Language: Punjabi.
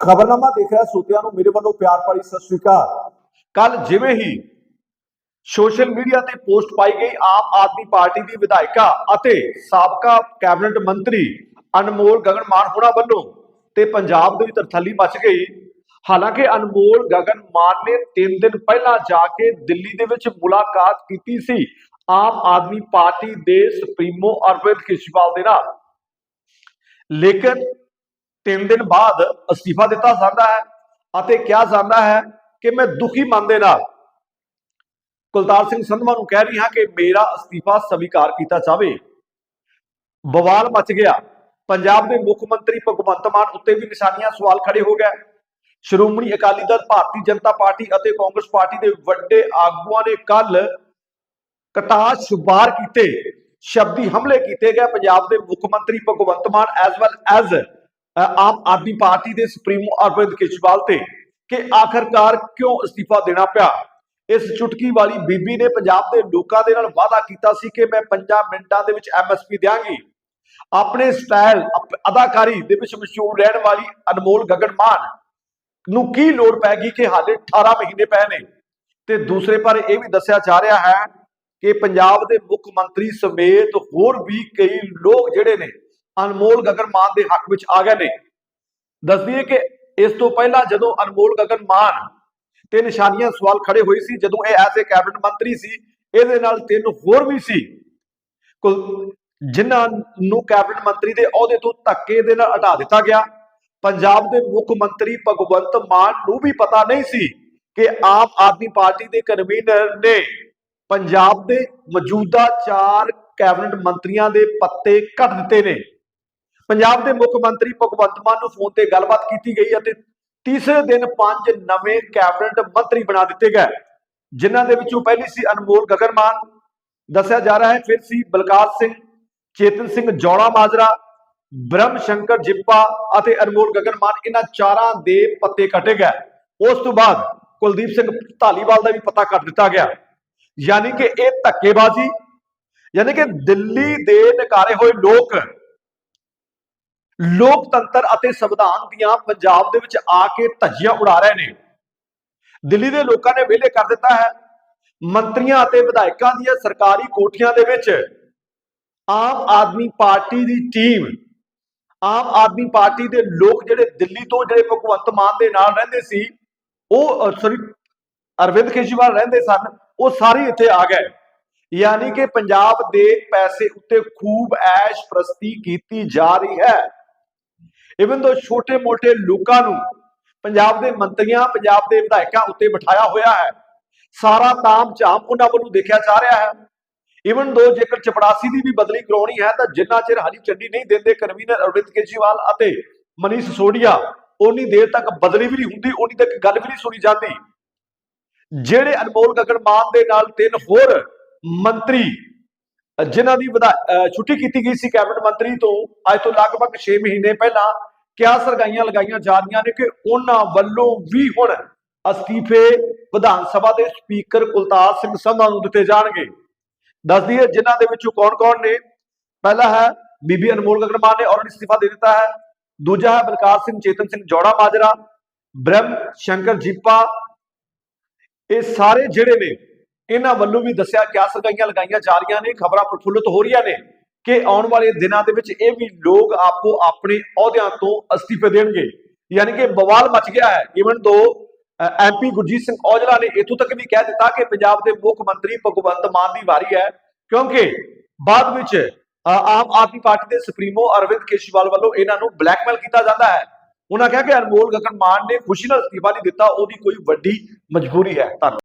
ਖਬਰਨਾਮਾ ਦੇਖ ਰਿਹਾ ਸੋਤਿਆਂ ਨੂੰ ਮੇਰੇ ਵੱਲੋਂ ਪਿਆਰ ਭਰੀ ਸਤਿ ਸ਼੍ਰੀ ਅਕਾਲ। ਕੱਲ ਜਿਵੇਂ ਹੀ ਸੋਸ਼ਲ ਮੀਡੀਆ ਤੇ ਪੋਸਟ ਪਾਈ ਗਈ ਆਮ ਆਦਮੀ ਪਾਰਟੀ ਦੀ ਵਿਧਾਇਕਾ ਅਤੇ ਸਾਬਕਾ ਕੈਬਨਿਟ ਮੰਤਰੀ ਅਨਮੋਲ ਗਗਨ ਮਾਨ ਹੋਣਾ ਵੱਲੋਂ ਤੇ ਪੰਜਾਬ ਦੇ ਵਿੱਚ ਤਰਥੱਲੀ ਮਚ ਗਈ। ਹਾਲਾਂਕਿ ਅਨਮੋਲ ਗਗਨ ਮਾਨ ਨੇ 3 ਦਿਨ ਪਹਿਲਾਂ ਜਾ ਕੇ ਦਿੱਲੀ ਦੇ ਵਿੱਚ ਮੁਲਾਕਾਤ ਕੀਤੀ ਸੀ। ਆਮ ਆਦਮੀ ਪਾਰਟੀ ਦੇ ਸੁਪਰੀਮੋ ਅਰਵਿੰਦ ਕੇਜਰੀਵਾਲ ਦੇ ਨਾਲ। ਲੇਕਿਨ ਤਿੰਨ ਦਿਨ ਬਾਅਦ ਅਸਤੀਫਾ ਦਿੱਤਾ ਜਾਂਦਾ ਹੈ ਅਤੇ ਕਿਹਾ ਜਾਂਦਾ ਹੈ ਕਿ ਮੈਂ ਦੁਖੀ ਮਨ ਦੇ ਨਾਲ ਕੁਲਤਾਰ ਸਿੰਘ ਸੰਧਵਾ ਨੂੰ ਕਹਿ ਰਹੀ ਹਾਂ ਕਿ ਮੇਰਾ ਅਸਤੀਫਾ ਸਵੀਕਾਰ ਕੀਤਾ ਜਾਵੇ। ਬਵਾਲ ਮਚ ਗਿਆ। ਪੰਜਾਬ ਦੇ ਮੁੱਖ ਮੰਤਰੀ ਭਗਵੰਤ ਮਾਨ ਉੱਤੇ ਵੀ ਨਿਸ਼ਾਨੀਆਂ ਸਵਾਲ ਖੜੇ ਹੋ ਗਏ। ਸ਼੍ਰੋਮਣੀ ਅਕਾਲੀ ਦਲ, ਭਾਰਤੀ ਜਨਤਾ ਪਾਰਟੀ ਅਤੇ ਕਾਂਗਰਸ ਪਾਰਟੀ ਦੇ ਵੱਡੇ ਆਗੂਆਂ ਨੇ ਕੱਲ ਕਟਾਸ਼ ਸ਼ੁਬਾਰ ਕੀਤੇ, ਸ਼ਬਦੀ ਹਮਲੇ ਕੀਤੇ ਗਏ। ਪੰਜਾਬ ਦੇ ਮੁੱਖ ਮੰਤਰੀ Bhagwant Mann as well as Aam Aadmi party ਦੇ ਸੁਪਰੀਮੋ ਅਰਵਿੰਦ ਕੇਜਰੀਵਾਲ ਤੇ ਕਿ ਆਖਰਕਾਰ ਕਿਉਂ ਅਸਤੀਫਾ ਦੇਣਾ ਪਿਆ? ਇਸ ਚੁਟਕੀ ਵਾਲੀ ਬੀਬੀ ਨੇ ਪੰਜਾਬ ਦੇ ਲੋਕਾਂ ਦੇ ਨਾਲ ਵਾਅਦਾ ਕੀਤਾ ਸੀ ਕਿ ਮੈਂ 5 ਮਿੰਟਾਂ ਦੇ ਵਿੱਚ ਐਮਐਸਪੀ ਦਿਆਂਗੀ। ਆਪਣੇ ਸਟਾਈਲ ਅਦਾਕਾਰੀ ਦੇ ਵਿੱਚ ਮਸ਼ਹੂਰ ਰਹਿਣ ਵਾਲੀ ਅਨਮੋਲ ਗਗਨ ਮਾਨ ਨੂੰ ਕੀ ਲੋੜ ਪੈ ਗਈ ਕਿ ਹਾਲੇ 18 ਮਹੀਨੇ ਪਏ ਨੇ? ਤੇ ਦੂਸਰੇ ਪਰ ਇਹ ਵੀ ਦੱਸਿਆ ਜਾ ਰਿਹਾ ਹੈ ਕਿ ਪੰਜਾਬ ਦੇ ਮੁੱਖ ਮੰਤਰੀ ਸਮੇਤ ਹੋਰ ਵੀ ਕਈ ਲੋਕ ਜਿਹੜੇ ਨੇ ਅਨਮੋਲ ਗਗਨ ਮਾਨ ਦੇ ਹੱਕ ਵਿੱਚ ਆ ਗਏ ਨੇ। ਦੱਸਦੀਏ ਕਿ ਇਸ ਤੋਂ ਪਹਿਲਾਂ ਜਦੋਂ ਅਨਮੋਲ ਗਗਨ ਮਾਨ ਤੇ ਨਿਸ਼ਾਨੀਆਂ ਸਵਾਲ ਖੜੇ ਹੋਏ ਸੀ, ਜਦੋਂ ਇਹ ਐਜ਼ ਕੈਬਨਿਟ ਮੰਤਰੀ ਸੀ, ਇਹਦੇ ਨਾਲ ਤਿੰਨ ਹੋਰ ਵੀ ਸੀ। ਕੁਲ- ਜਿਨ੍ਹਾਂ ਨੂੰ ਕੈਬਨਿਟ ਮੰਤਰੀ ਦੇ ਅਹੁਦੇ ਤੋਂ ਧੱਕੇ ਦੇ ਨਾਲ ਹਟਾ ਦਿੱਤਾ ਗਿਆ। ਪੰਜਾਬ ਦੇ ਮੁੱਖ ਮੰਤਰੀ ਭਗਵੰਤ ਮਾਨ ਨੂੰ ਵੀ ਪਤਾ ਨਹੀਂ ਸੀ ਕਿ ਆਮ ਆਦਮੀ ਪਾਰਟੀ ਦੇ ਕਨਵੀਨਰ ਨੇ ਪੰਜਾਬ ਦੇ ਮੌਜੂਦਾ ਚਾਰ ਕੈਬਨਿਟ ਮੰਤਰੀਆਂ ਦੇ ਪੱਤੇ ਕੱਟ ਦਿੱਤੇ ਨੇ। ਪੰਜਾਬ ਦੇ ਮੁੱਖ ਮੰਤਰੀ ਭਗਵੰਤ ਮਾਨ ਨੂੰ ਫੋਨ ਤੇ ਗੱਲਬਾਤ ਕੀਤੀ ਗਈ ਅਤੇ ਤੀਸਰੇ ਦਿਨ ਪੰਜ ਨਵੇਂ ਕੈਬਨਿਟ ਮੰਤਰੀ ਬਣਾ ਦਿੱਤੇ ਗਏ, ਜਿਨ੍ਹਾਂ ਦੇ ਵਿੱਚੋਂ ਪਹਿਲੀ ਸੀ ਅਨਮੋਲ ਗਗਨ ਮਾਨ ਦੱਸਿਆ ਜਾ ਰਿਹਾ ਹੈ ਫਿਰ ਸੀ ਬਲਕਾਰ ਸਿੰਘ, ਚੇਤਨ ਸਿੰਘ ਜੌੜਾ ਮਾਜਰਾ, ਬ੍ਰਹਮ ਸ਼ੰਕਰ ਜਿੱਪਾ ਅਤੇ ਅਨਮੋਲ ਗਗਨ ਮਾਨ ਇਹਨਾਂ ਚਾਰਾਂ ਦੇ ਪੱਤੇ ਕੱਟੇ ਗਏ। ਉਸ ਤੋਂ ਬਾਅਦ ਕੁਲਦੀਪ ਸਿੰਘ ਢਾਲੀਵਾਲ ਦਾ ਵੀ ਪਤਾ ਕੱਟ ਦਿੱਤਾ ਗਿਆ। ਯਾਨੀ ਕਿ ਇਹ ਧੱਕੇਬਾਜ਼ੀ, ਯਾਨੀ ਕਿ ਦਿੱਲੀ ਦੇ ਨਕਾਰੇ ਹੋਏ ਲੋਕ ਲੋਕਤੰਤਰ ਅਤੇ ਸੰਵਿਧਾਨ ਦੀਆਂ ਪੰਜਾਬ ਦੇ ਵਿੱਚ ਆ ਕੇ ਧੱਜੀਆਂ ਉਡਾ ਰਹੇ ਨੇ। ਦਿੱਲੀ ਦੇ ਲੋਕਾਂ ਨੇ ਵਿਹਲੇ ਕਰ ਦਿੱਤਾ ਹੈ। ਮੰਤਰੀਆਂ ਅਤੇ ਵਿਧਾਇਕਾਂ ਦੀਆਂ ਸਰਕਾਰੀ ਕੋਠੀਆਂ ਦੇ ਵਿੱਚ ਆਮ ਆਦਮੀ ਪਾਰਟੀ ਦੀ ਟੀਮ, ਆਮ ਆਦਮੀ ਪਾਰਟੀ ਦੇ ਲੋਕ ਜਿਹੜੇ ਦਿੱਲੀ ਤੋਂ ਜਿਹੜੇ ਭਗਵੰਤ ਮਾਨ ਦੇ ਨਾਲ ਰਹਿੰਦੇ ਸੀ, ਉਹ ਸੌਰੀ ਅਰਵਿੰਦ ਕੇਜਰੀਵਾਲ ਰਹਿੰਦੇ ਸਨ, ਉਹ ਸਾਰੇ ਇੱਥੇ ਆ ਗਏ। ਯਾਨੀ ਕਿ ਪੰਜਾਬ ਦੇ ਪੈਸੇ ਉੱਤੇ ਖੂਬ ਐਸ਼ ਪ੍ਰਸਤੀ ਕੀਤੀ ਜਾ ਰਹੀ ਹੈ। ਇਵਨ ਦੋ ਛੋਟੇ-ਮੋਟੇ ਲੋਕਾਂ ਨੂੰ ਪੰਜਾਬ ਦੇ ਮੰਤਰੀਆਂ ਪੰਜਾਬ ਦੇ ਵਿਧਾਇਕਾਂ ਉੱਤੇ ਬਿਠਾਇਆ ਹੋਇਆ ਹੈ ਸਾਰਾ ਤਾਮ ਝਾਮ ਉਹਨਾਂ ਵੱਲੋਂ ਦੇਖਿਆ ਜਾ ਰਿਹਾ ਹੈ। ਇਵਨ ਦੋ ਜੇਕਰ ਚਪੜਾਸੀ ਦੀ ਵੀ ਬਦਲੀ ਕਰਾਉਣੀ ਹੈ ਤਾਂ ਜਿੰਨਾ ਚਿਰ ਹਰੀ ਚੰਡੀ ਨਹੀਂ ਦਿੰਦੇ ਕਨਵੀਨਰ ਅਰਵਿੰਦ ਕੇਜਰੀਵਾਲ ਅਤੇ ਮਨੀਸ਼ ਸੋਢੀਆ ਉਨੀ ਦੇਰ ਤੱਕ ਬਦਲੀ ਵੀ ਨਹੀਂ ਹੁੰਦੀ ਉਨੀ ਤੱਕ ਗੱਲ ਵੀ ਨਹੀਂ ਸੁਣੀ ਜਾਂਦੀ। ਜਿਹੜੇ ਅਨਮੋਲ ਗਗਨ ਮਾਨ ਦੇ ਨਾਲ ਤਿੰਨ ਹੋਰ ਮੰਤਰੀ ਅ, ਜਿਨ੍ਹਾਂ ਦੀ ਵਧਾ- ਛੁੱਟੀ ਕੀਤੀ ਗਈ ਸੀ ਕੈਬਨਿਟ ਮੰਤਰੀ ਤੋਂ ਅੱਜ ਤੋਂ ਲਗਭਗ 6 ਮਹੀਨੇ ਪਹਿਲਾਂ ਕਿਆ ਸਰਗਾਈਆਂ ਲਗਾਈਆਂ ਜਾ ਰਹੀਆਂ ਨੇ ਕਿ ਉਹਨਾਂ ਵੱਲੋਂ ਵੀ ਹੁਣ ਅਸਤੀਫੇ ਵਿਧਾਨ ਸਭਾ ਦੇ ਸਪੀਕਰ ਕੁਲਤਾਰ ਸਿੰਘ ਸੰਧਾ ਨੂੰ ਦਿੱਤੇ ਜਾਣਗੇ। ਦੱਸ ਦਈਏ ਜਿਨ੍ਹਾਂ ਦੇ ਵਿੱਚੋਂ ਕੌਣ-ਕੌਣ ਨੇ? ਪਹਿਲਾ ਹੈ ਬੀਬੀ ਅਨਮੋਲ ਗਗਨ ਮਾਨ ਨੇ ਆਲਰੇਡੀ ਅਸਤੀਫਾ ਦੇ ਦਿੱਤਾ ਹੈ। ਦੂਜਾ ਹੈ ਬਲਕਾਰ ਸਿੰਘ ਚੇਤਨ ਸਿੰਘ ਜੋੜਾ ਮਾਜਰਾ, ਬ੍ਰਹਮ ਸ਼ੰਕਰ ਜੀਪਾ। ਇਹ ਸਾਰੇ ਜਿਹੜੇ ਨੇ, ਇਹਨਾਂ ਵੱਲੋਂ ਵੀ ਦੱਸਿਆ ਕਿਆ ਸਰਗਾਈਆਂ ਲਗਾਈਆਂ ਜਾ ਰਹੀਆਂ ਨੇ, ਖਬਰਾਂ ਪ੍ਰਫੁੱਲਤ ਹੋ ਰਹੀਆਂ ਨੇ। ਕਿ ਆਉਣ ਵਾਲੇ ਦਿਨਾਂ ਦੇ ਵਿੱਚ ਇਹ ਵੀ ਲੋਕ ਆਪੋ ਆਪਣੇ ਅਹੁਦਿਆਂ ਤੋਂ ਅਸਤੀਫੇ ਦੇਣਗੇ। ਯਾਨੀ ਕਿ ਬਵਾਲ ਮਚ ਗਿਆ ਹੈ। ਈਵਨ ਦੋ ਐਮਪੀ ਗੁਰਜੀਤ ਸਿੰਘ ਔਜਲਾ ਨੇ ਇਥੋਂ ਤੱਕ ਵੀ ਕਹਿ ਦਿੱਤਾ ਕਿ ਪੰਜਾਬ ਦੇ ਮੁੱਖ ਮੰਤਰੀ ਭਗਵੰਤ ਮਾਨ ਦੀ ਵਾਰੀ ਹੈ, ਕਿਉਂਕਿ ਬਾਅਦ ਵਿੱਚ ਆਮ ਆਦਮੀ ਪਾਰਟੀ ਦੇ ਸੁਪਰੀਮੋ ਅਰਵਿੰਦ ਕੇਜਰੀਵਾਲ ਵੱਲੋਂ ਇਹਨਾਂ ਨੂੰ ਬਲੈਕਮੇਲ ਕੀਤਾ ਜਾਂਦਾ ਹੈ। ਉਹਨਾਂ ਕਿਹਾ ਕਿ ਅਨਮੋਲ ਗਗਨ ਮਾਨ ਨੇ ਖੁਸ਼ੀ ਨਾਲ ਅਸਤੀਫਾ ਨਹੀਂ ਦਿੱਤਾ, ਉਹਦੀ ਕੋਈ ਵੱਡੀ ਮਜਬੂਰੀ ਹੈ। ਧੰਨਵਾਦ।